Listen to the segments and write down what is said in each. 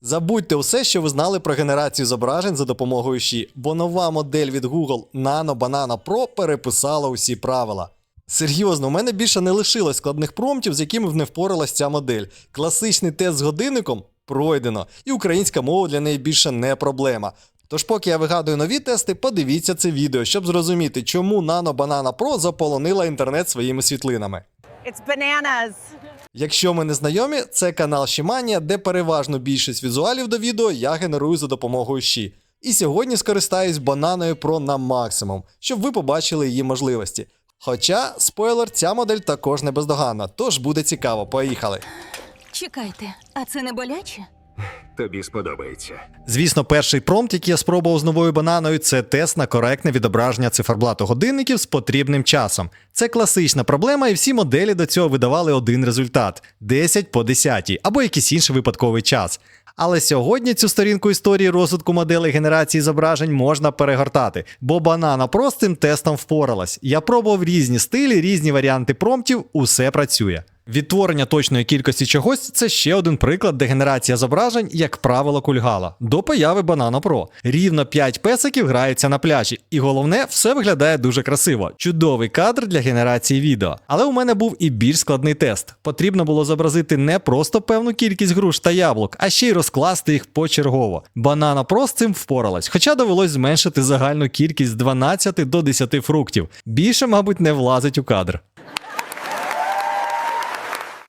Забудьте усе, що ви знали про генерацію зображень за допомогою Ші, бо нова модель від Google Nano Banana Pro переписала усі правила. Серйозно, у мене більше не лишилось складних промптів, з якими б не впоралась ця модель. Класичний тест з годинником пройдено, і українська мова для неї більше не проблема. Тож, поки я вигадую нові тести, подивіться це відео, щоб зрозуміти, чому Nano Banana Pro заполонила інтернет своїми світлинами. It's bananas. Якщо ми не знайомі, це канал Шіманія, де переважно більшість візуалів до відео я генерую за допомогою Ші. І сьогодні скористаюсь бананою Pro на максимум, щоб ви побачили її можливості. Хоча, спойлер, ця модель також не бездоганна, тож буде цікаво, поїхали. Чекайте, а це не боляче? Тобі сподобається. Звісно, перший промпт, який я спробував з новою бананою, це тест на коректне відображення циферблату годинників з потрібним часом. Це класична проблема, і всі моделі до цього видавали один результат 10 по 10 або якийсь інший випадковий час. Але сьогодні цю сторінку історії розвитку моделей генерації зображень можна перегортати, бо банана цим тестом впоралась. Я пробував різні стилі, різні варіанти промптів, усе працює. Відтворення точної кількості чогось це ще один приклад, де генерація зображень, як правило, кульгала. До появи Banana Pro. Рівно 5 песиків граються на пляжі, і головне, все виглядає дуже красиво. Чудовий кадр для генерації відео. Але у мене був і більш складний тест. Потрібно було зобразити не просто певну кількість груш та яблук, а ще й розкласти їх почергово. Banana Pro з цим впоралась, хоча довелось зменшити загальну кількість з 12 до 10 фруктів. Більше, мабуть, не влазить у кадр.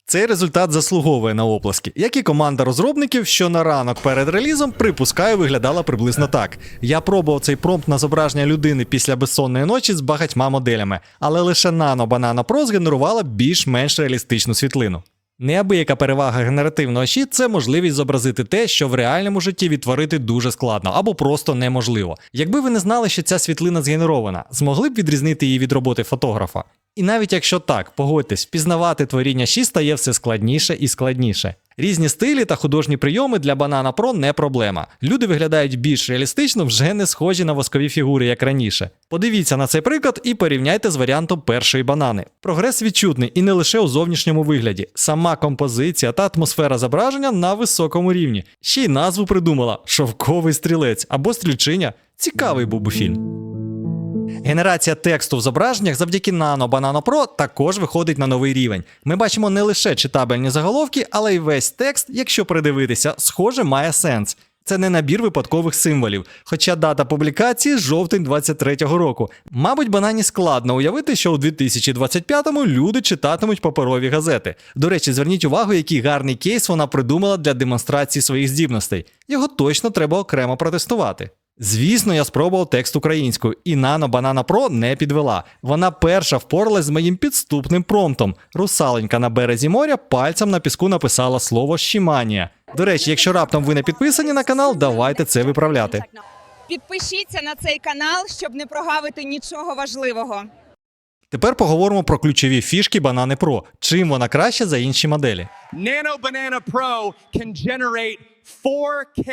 Цей результат заслуговує на оплески, як і команда розробників, що на ранок перед релізом припускаю, виглядала приблизно так. Я пробував цей промпт на зображення людини після безсонної ночі з багатьма моделями, але лише Nano Banana Pro згенерувала більш-менш реалістичну світлину. Неабияка перевага генеративного щі це можливість зобразити те, що в реальному житті відтворити дуже складно або просто неможливо. Якби ви не знали, що ця світлина згенерована, змогли б відрізнити її від роботи фотографа. І навіть якщо так, погодьтесь, впізнавати творіння щі стає все складніше і складніше. Різні стилі та художні прийоми для Banana Pro не проблема. Люди виглядають більш реалістично, вже не схожі на воскові фігури, як раніше. Подивіться на цей приклад і порівняйте з варіантом першої банани. Прогрес відчутний і не лише у зовнішньому вигляді. Сама композиція та атмосфера зображення на високому рівні. Ще й назву придумала: шовковий стрілець або стрільчиня. Цікавий був би фільм. Генерація тексту в зображеннях завдяки Nano Banana Pro також виходить на новий рівень. Ми бачимо не лише читабельні заголовки, але й весь текст, якщо придивитися, схоже, має сенс. Це не набір випадкових символів, хоча дата публікації жовтень 23-го року. Мабуть, банані складно уявити, що у 2025-му люди читатимуть паперові газети. До речі, зверніть увагу, який гарний кейс вона придумала для демонстрації своїх здібностей. Його точно треба окремо протестувати. Звісно, я спробував текст українською, і Nano Banana Pro не підвела. Вона перша впоралась з моїм підступним промптом. Русаленька на березі моря пальцем на піску написала слово «щіманія». До речі, якщо раптом ви не підписані на канал, давайте це виправляти. Підпишіться на цей канал, щоб не прогавити нічого важливого. Тепер поговоримо про ключові фішки Banana Pro. Чим вона краще за інші моделі? Nano Banana Pro can generate 4K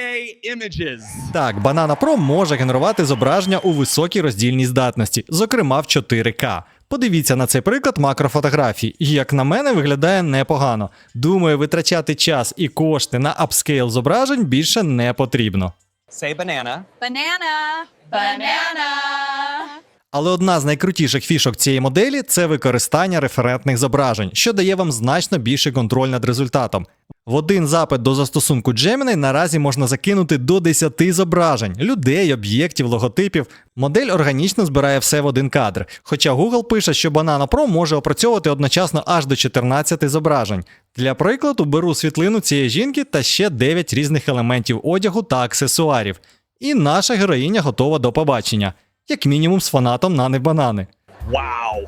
images. Так, Banana Pro може генерувати зображення у високій роздільній здатності, зокрема в 4К. Подивіться на цей приклад макрофотографій. І, як на мене, виглядає непогано. Думаю, витрачати час і кошти на апскейл зображень більше не потрібно. Say banana. Банана! Банана! Але одна з найкрутіших фішок цієї моделі це використання референтних зображень, що дає вам значно більший контроль над результатом. В один запит до застосунку Gemini наразі можна закинути до 10 зображень людей, об'єктів, логотипів. Модель органічно збирає все в один кадр. Хоча Google пише, що Banana Pro може опрацьовувати одночасно аж до 14 зображень. Для прикладу беру світлину цієї жінки та ще 9 різних елементів одягу та аксесуарів. І наша героїня готова до побачення, як мінімум з фанатом Нани Банани. Wow.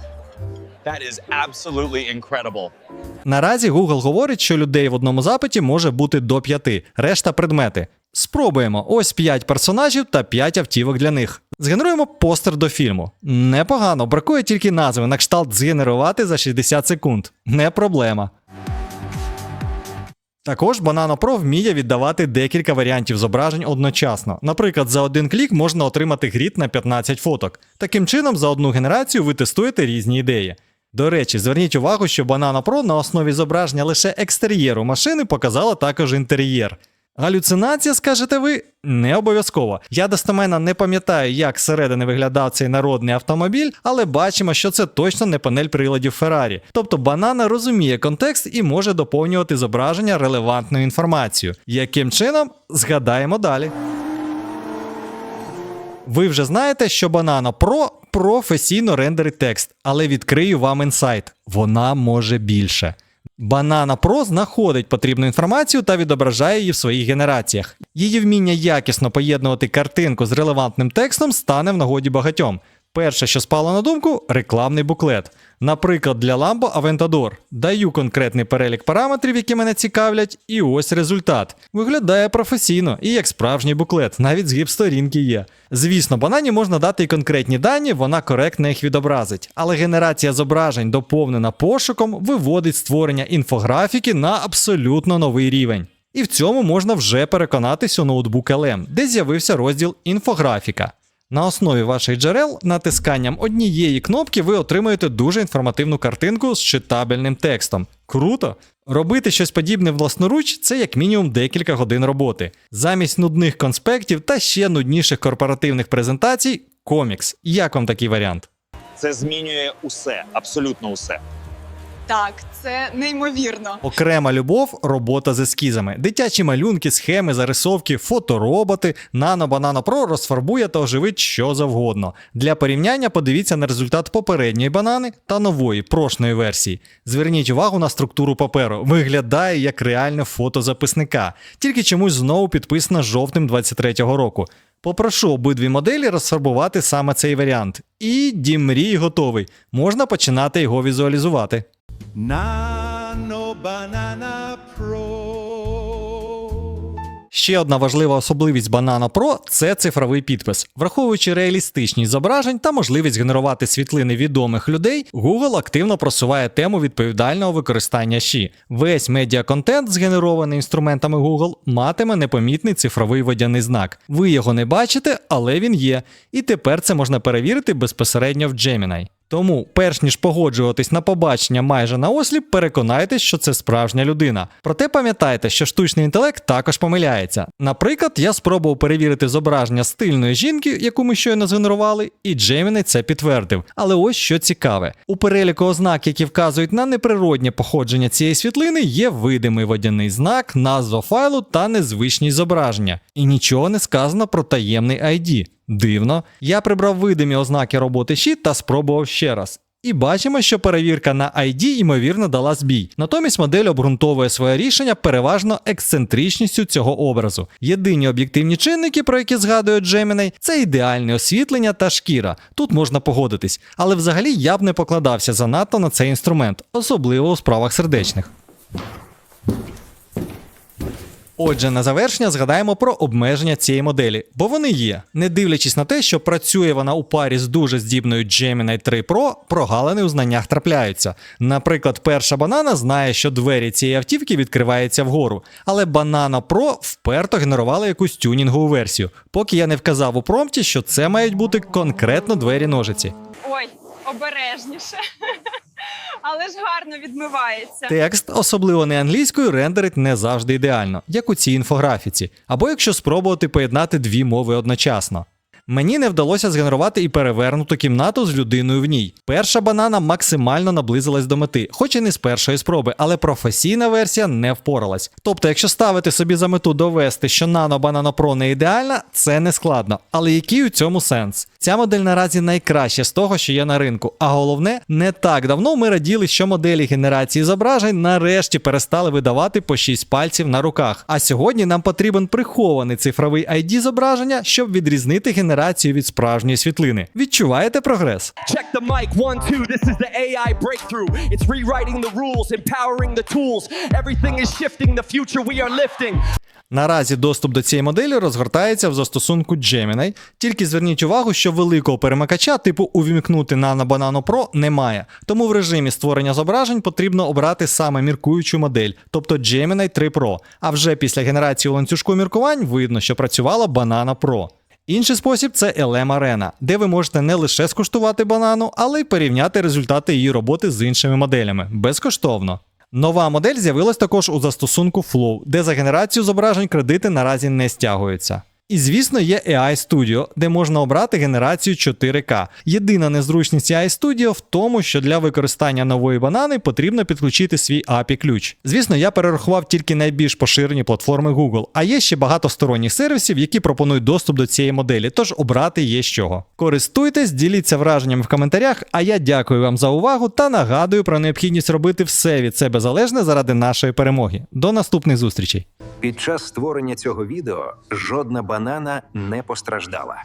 That is absolutely incredible. Наразі Google говорить, що людей в одному запиті може бути до п'яти, решта предмети. Спробуємо ось 5 персонажів та 5 автівок для них. Згенеруємо постер до фільму. Непогано, бракує тільки назви на кшталт згенерувати за 60 секунд. Не проблема. Також Banana Pro вміє віддавати декілька варіантів зображень одночасно. Наприклад, за один клік можна отримати грід на 15 фоток. Таким чином, за одну генерацію ви тестуєте різні ідеї. До речі, зверніть увагу, що Banana Pro на основі зображення лише екстер'єру машини показала також інтер'єр. Галюцинація, скажете ви? Не обов'язково. Я достеменно не пам'ятаю, як зсередини виглядав цей народний автомобіль, але бачимо, що це точно не панель приладів Феррарі. Тобто банана розуміє контекст і може доповнювати зображення релевантною інформацією. Яким чином? Згадаємо далі. Ви вже знаєте, що Banana Pro професійно рендерить текст, але відкрию вам інсайт. Вона може більше. Banana Pro знаходить потрібну інформацію та відображає її в своїх генераціях. Її вміння якісно поєднувати картинку з релевантним текстом стане в нагоді багатьом. Перше, що спало на думку, рекламний буклет. Наприклад, для Lambo Aventador. Даю конкретний перелік параметрів, які мене цікавлять, і ось результат. Виглядає професійно і як справжній буклет, навіть згиб сторінки є. Звісно, банані можна дати і конкретні дані, вона коректно їх відобразить. Але генерація зображень, доповнена пошуком, виводить створення інфографіки на абсолютно новий рівень. І в цьому можна вже переконатись у ноутбук LM, де з'явився розділ інфографіка. На основі ваших джерел натисканням однієї кнопки ви отримуєте дуже інформативну картинку з читабельним текстом. Круто! Робити щось подібне власноруч це як мінімум декілька годин роботи. Замість нудних конспектів та ще нудніших корпоративних презентацій комікс. Як вам такий варіант? Це змінює усе, абсолютно усе. Так, це неймовірно. Окрема любов робота з ескізами. Дитячі малюнки, схеми, зарисовки, фотороботи. Nano Banana Pro розфарбує та оживить що завгодно. Для порівняння подивіться на результат попередньої банани та нової прошної версії. Зверніть увагу на структуру паперу. Виглядає як реальне фото записника, тільки чомусь знову підписано жовтим 23-го року. Попрошу обидві моделі розфарбувати саме цей варіант. І дім мрій готовий. Можна починати його візуалізувати. Nano Banana Pro. Ще одна важлива особливість Banana Pro – це цифровий підпис. Враховуючи реалістичність зображень та можливість генерувати світлини відомих людей, Google активно просуває тему відповідального використання Ші. Весь медіаконтент, згенерований інструментами Google, матиме непомітний цифровий водяний знак. Ви його не бачите, але він є. І тепер це можна перевірити безпосередньо в Gemini. Тому, перш ніж погоджуватись на побачення майже на осліп, переконайтесь, що це справжня людина. Проте пам'ятайте, що штучний інтелект також помиляється. Наприклад, я спробував перевірити зображення стильної жінки, яку ми щойно згенерували, і Gemini це підтвердив. Але ось що цікаве: у переліку ознак, які вказують на неприроднє походження цієї світлини, є видимий водяний знак, назва файлу та незвичні зображення. І нічого не сказано про таємний ID. Дивно. Я прибрав видимі ознаки роботи щит та спробував ще раз. І бачимо, що перевірка на ID ймовірно дала збій. Натомість модель обґрунтовує своє рішення переважно ексцентричністю цього образу. Єдині об'єктивні чинники, про які згадує Gemini, це ідеальне освітлення та шкіра. Тут можна погодитись, але взагалі я б не покладався занадто на цей інструмент, особливо у справах сердечних. Отже, на завершення згадаємо про обмеження цієї моделі, бо вони є. Не дивлячись на те, що працює вона у парі з дуже здібною Gemini 3 Pro, прогалини у знаннях трапляються. Наприклад, перша банана знає, що двері цієї автівки відкриваються вгору, але Banana Pro вперто генерувала якусь тюнінгову версію, поки я не вказав у промпті, що це мають бути конкретно двері ножиці. Ой, обережніше. Але ж гарно відмивається. Текст, особливо не англійською, рендерить не завжди ідеально, як у цій інфографіці, або якщо спробувати поєднати дві мови одночасно. Мені не вдалося згенерувати і перевернуту кімнату з людиною в ній. Перша банана максимально наблизилась до мети, хоч і не з першої спроби, але професійна версія не впоралась. Тобто, якщо ставити собі за мету довести, що Nano Banana Pro не ідеальна, це не складно. Але який у цьому сенс? Ця модель наразі найкраща з того, що є на ринку. А головне, не так давно ми раділи, що моделі генерації зображень нарешті перестали видавати по 6 пальців на руках. А сьогодні нам потрібен прихований цифровий ID зображення, щоб відрізнити генерацію від справжньої світлини. Відчуваєте прогрес? Check the mic, one, two. This is the AI breakthrough. It's rewriting the rules, empowering the tools. Everything is shifting, the future we are lifting. Наразі доступ до цієї моделі розгортається в застосунку Gemini. Тільки зверніть увагу, що великого перемикача типу увімкнути Nano Banana Pro немає. Тому в режимі створення зображень потрібно обрати саме міркуючу модель, тобто Gemini 3 Pro. А вже після генерації ланцюжку міркувань видно, що працювала Banana Pro. Інший спосіб це LM Arena, де ви можете не лише скуштувати банану, але й порівняти результати її роботи з іншими моделями безкоштовно. Нова модель з'явилась також у застосунку Flow, де за генерацію зображень кредити наразі не стягуються. І звісно, є AI Studio, де можна обрати генерацію 4К. Єдина незручність AI Studio в тому, що для використання нової банани потрібно підключити свій API ключ. Звісно, я перерахував тільки найбільш поширені платформи Google, а є ще багато сторонніх сервісів, які пропонують доступ до цієї моделі, тож обрати є з чого. Користуйтесь, діліться враженнями в коментарях. А я дякую вам за увагу та нагадую про необхідність робити все від себе залежне заради нашої перемоги. До наступних зустрічей! Під час створення цього відео жодна банана не постраждала.